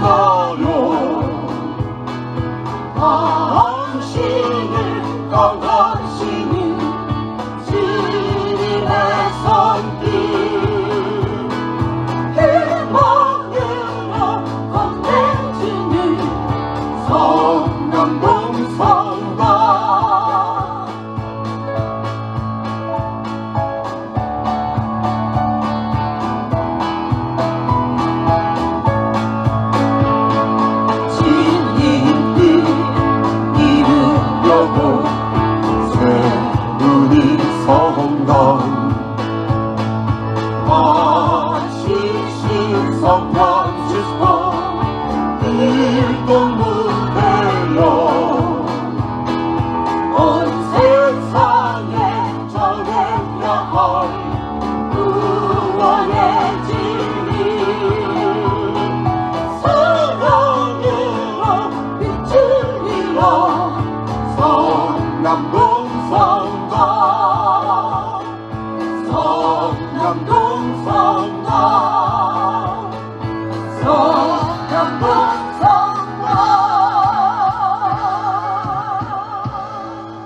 건강으로 당신을 건강 온 세상에 전해야 할